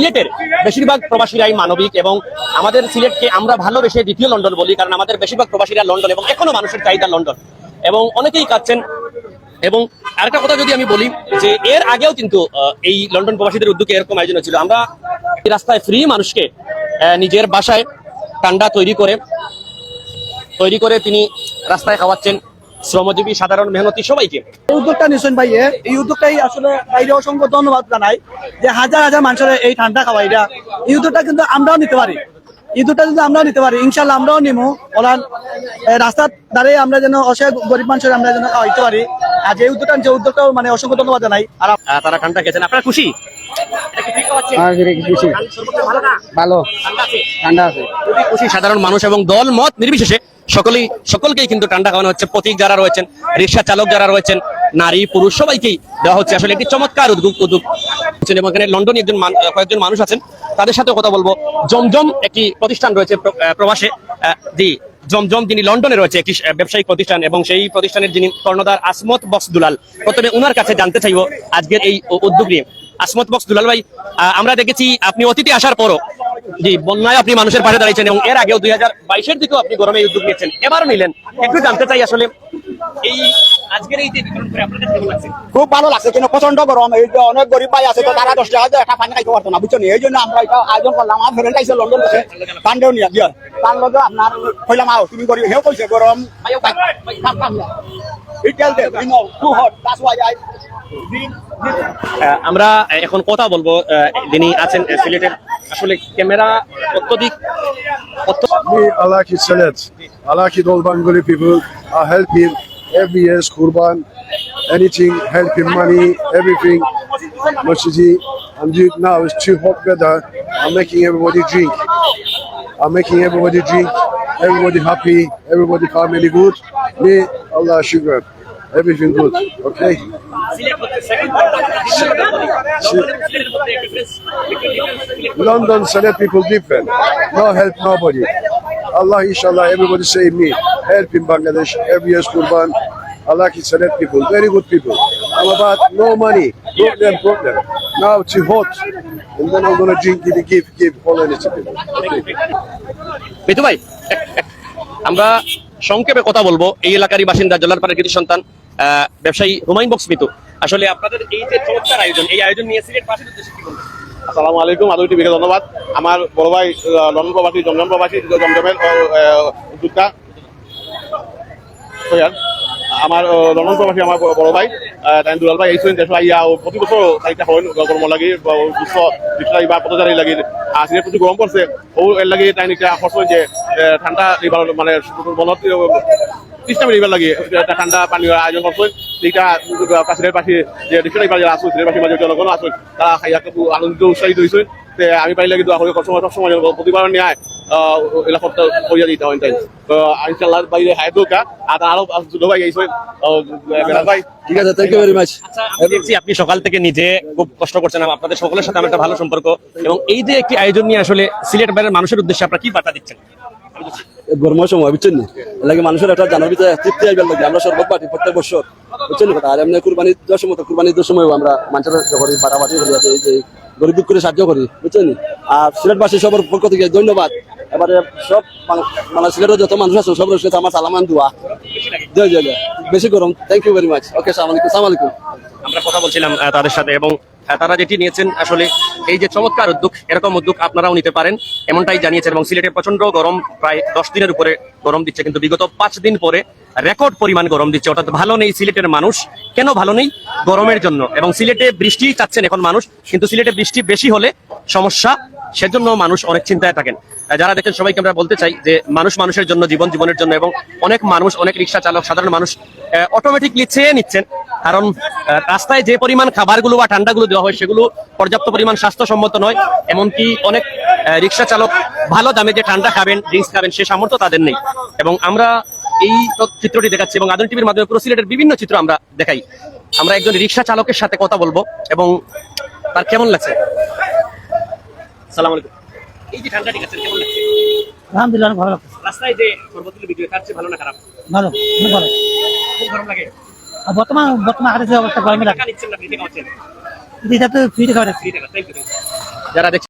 সিলেটের বেশিরভাগ প্রবাসীরাই মানবিক এবং আমাদের সিলেটকে আমরা ভালোবেসে দ্বিতীয় লন্ডন বলি, কারণ আমাদের বেশিরভাগ প্রবাসীরা লন্ডন এবং এখনও মানুষের চাহিদা লন্ডন। এবং অনেকেই কাচ্ছেন এবং আরেকটা কথা যদি আমি বলি যে এর আগেও কিন্তু এই লন্ডন প্রবাসীদের উদ্যোগে এরকম আয়োজন ছিল আমরা রাস্তায় ফ্রি মানুষকে নিজের বাসায় ঠান্ডা তৈরি করে তৈরি করে তিনি রাস্তায় খাওয়াচ্ছেন। শ্রমজীবী সাধারণ মেহনতি সবাইকে। এই উদ্যোগটা নিশ্চয় ভাই এই উদ্যোগটাই আসলে বাইরে অসংখ্য ধন্যবাদ জানাই যে হাজার হাজার মানুষের এই ঠান্ডা খাওয়া এটা এই উদ্যোগটা কিন্তু আমরাও নিতে পারি। এই উদ্যোগটা কিন্তু আমরাও নিতে পারি। ইনশাল্লাহ আমরাও নিমু। ওরা রাস্তার দ্বারে আমরা যেন অসহায় গরিব মানুষের আমরা যেন খাওয়াইতে পারি। আর যে উদ্যোগটা যে উদ্যোগটাও মানে অসংখ্য ধন্যবাদ জানাই। আর তারা ঠান্ডা খেয়েছেন। আপনারা খুশি? সাধারণ মানুষ এবং দল মত নির্বিশেষে সকলেই সকলকেই কিন্তু ঠান্ডা খাওয়ানো হচ্ছে। প্রতীক যারা রয়েছেন, রিক্সা চালক যারা রয়েছেন, নারী, পুরুষ, সবাইকেই দেওয়া হচ্ছে। আসলে একটি চমৎকার উদ্যোগ উদ্যোগ এবং এখানে লন্ডনে একজন কয়েকজন মানুষ আছেন। তাদের সাথে কথা বলব। জমজম একটি প্রতিষ্ঠান রয়েছে প্রবাসে। জি, জমজম যিনি লন্ডনে রয়েছে, একটি ব্যবসায়িক প্রতিষ্ঠান এবং সেই প্রতিষ্ঠানের যিনি কর্ণধার আসমত বক্স দুলাল প্রথমে উনার কাছে জানতে চাইব আজকের এই উদ্যোগ নিয়ে। আসমত বক্স দুলাল ভাই আমরা দেখেছি আপনি অতিথি আসার পরও জি বন্যায় আপনি মানুষের পাশে দাঁড়িয়েছেন এবং এর আগেও দুই হাজার বাইশের দিকেও আপনি গরমে উদ্যোগ নিয়েছেন। এবারও নিলেন। একটু জানতে চাই আসলে এই আজকের এই যে বিতরণ করে আপনার কেমন লাগছে? খুব ভালো লাগছে কিন্তু প্রচণ্ড গরম। এই যে অনেক গরিব ভাই আছে তো তারা দশ টাকা একটা পানি খাইতে পারতো না বুঝছ নি? এই জন্য আমরা এটা আয়োজন করলাম। আমার ফ্রেন্ড আইসে লন্ডন থেকে পান্ডেও নিয়ে তার লগে আপনার কইলাম আও তুমি গরিব হেও কইছে গরম আমরা এখন কথা বলব যিনি আছেন সিলেটের আসলে ক্যামেরা অত্যধিক আল্লাহ সিলেট আল্লাহ দল Bengali people I help him every years qurban anything help him money everything মসজিদি I'm do it now it's to hope better I making everybody drink I making everybody drink everybody happy everybody family good me Allah sugar, everything good, okay? Sylhet হচ্ছে second London. London এবং সিলেটের মধ্যে difference, একটু difference Sylhet London select people different. No help nobody. Allah inshallah everybody say me. Help in Bangladesh every year Kurban. Allah is select people, very good people. I'm about no money, problem, problem. Now it's hot. And then I'm gonna drink, give, give, give all anything people. Mitu ভাই আমরা সংক্ষেপে কথা বলব। এই এলাকারই বাসিন্দা জলারপাড়ের কৃতি সন্তান ব্যবসায়ী হুমায়ুন বক্স মিতু। আসলে আপনাদের এই যে চমৎকার আয়োজন, এই আয়োজন নিয়ে সিলেট পাশের উদ্দেশ্যে কি বলবেন? আসসালামু আলাইকুম আদৌ টিভিকে ধন্যবাদ। আমার বড় ভাই লন্ডন প্রবাসী, জমজম প্রবাসী জমজমের উদ্যোক্তা আমার লন্ডন প্রবাসী আমার বড়- ভাই তাই দুলাল ভাই, এই দেশ আইয়া প্রতি বছর চারিটা হয়, গরম লাগি দুশো দুশো বা পঁচাশি লাগি আর সিলেট প্রচুর গরম পড়ছে। ও এর লাগি নিতে খরচ যে ঠান্ডা এবার মানে মনত তৃষ্ণা মিলিবার লাগে। একটা ঠান্ডা পানীয় আয়োজন করছে এইটা কাছের পাশে যে ডিকশনারি এবার আসুন সিলেট পাশে জনগণ আসুন তারা খাইয়া আনন্দিত, উৎসাহিত হয়েছে। তে আমি পাইলে কিন্তু আসলে সবসময় সবসময় প্রতিবার নিয়ে এলাকাত করিয়া দিতে হয় তাই ইনশাল্লাহ বাইরে হায় দোকা আর আরও ভাই ঠিক আছে থ্যাংক ইউ ভেরি মাচ দেখছি আপনি সকাল থেকে নিজে খুব কষ্ট করছেন আপনাদের সকলের সাথে আমার একটা ভালো সম্পর্ক। এবং এই যে একটি আয়োজন নিয়ে আসলে সিলেট বাইরের মানুষের উদ্দেশ্যে আপনারা কি বার্তা দিচ্ছেন? গরমের সময় বুঝছেন নি? লাগে মানুষের একটা জানার ভিতরে তৃপ্তি আইবার লাগে আমরা সর্বত প্রত্যেক বছর বুঝছেন কথা? আর এমনি কুরবানি দেওয়ার সময় তো কুরবানি দেওয়ার সময় আমরা মানুষের করি বাড়াবাড়ি করি এই যে গরিব দুঃখে করে সাহায্য করি, বুঝছেন? আর সিলেটবাসী সবার পক্ষ থেকে ধন্যবাদ। এবারে সব মানে সিলেটের যত মানুষ আছে, সবার সাথে আমার সালামান দোয়া। জয় জয় জয়। বেশি গরম। Thank you very much okay সালামালিকুম সালামালিকুম আমরা কথা বলছিলাম তাদের সাথে এবং তারা যেটি নিয়েছেন আসলে এই যে চমৎকার উদ্যোগ, এরকম উদ্যোগ আপনারাও নিতে পারেন, এমনটাই জানিয়েছেন। এবং সিলেটে প্রচণ্ড গরম, প্রায় দশ দিনের উপরে গরম দিচ্ছে, কিন্তু বিগত পাঁচ দিন পরে রেকর্ড পরিমাণ গরম দিচ্ছে। অর্থাৎ ভালো নেই সিলেটের মানুষ, কেন ভালো নেই? গরমের জন্য। এবং সিলেটে বৃষ্টি চাচ্ছেন এখন মানুষ, কিন্তু সিলেটে বৃষ্টি বেশি হলে সমস্যা, সেজন্য মানুষ অনেক চিন্তায় থাকেন। যারা দেখেন, সবাইকে আমরা বলতে চাই যে মানুষ মানুষের জন্য, জীবন জীবনের জন্য, এবং অনেক মানুষ, অনেক রিক্সা চালক, সাধারণ মানুষ অটোমেটিকলি চেয়ে নিচ্ছেন। কারণ রাস্তায় যে পরিমাণ খাবারগুলো বা ঠান্ডাগুলো দেওয়া হয় সেগুলো পর্যাপ্ত পরিমাণ স্বাস্থ্যসম্মত নয় এমনকি অনেক রিক্সা চালক ভালো দামে যে ঠান্ডা খাবেন ড্রিঙ্কস খাবেন সে সামর্থ্য তাদের নেই। এবং আমরা এই চিত্রটি দেখাচ্ছি এবং আধুনিক টিভির মাধ্যমে পুরো সিলেটের বিভিন্ন চিত্র আমরা দেখাই। আমরা একজন রিক্সা চালকের সাথে কথা বলব এবং তার কেমন লাগছে? সালাম আলাইকুম এই যে ঠান্ডা ঠিক আছে কেমন লাগছে? আলহামদুলিল্লাহ ভালো রাস্তায় যে সর্বত্র বিক্রি তার চেয়ে ভালো না খারাপ? ভালো ভালো। খুব গরম লাগে। বর্তমান বর্তমান হাতে অবস্থা গরমে টাকা নিচ্ছেন না ফ্রিতে খাওয়াচ্ছেন লাগে তো ইউ যারা দেখছেন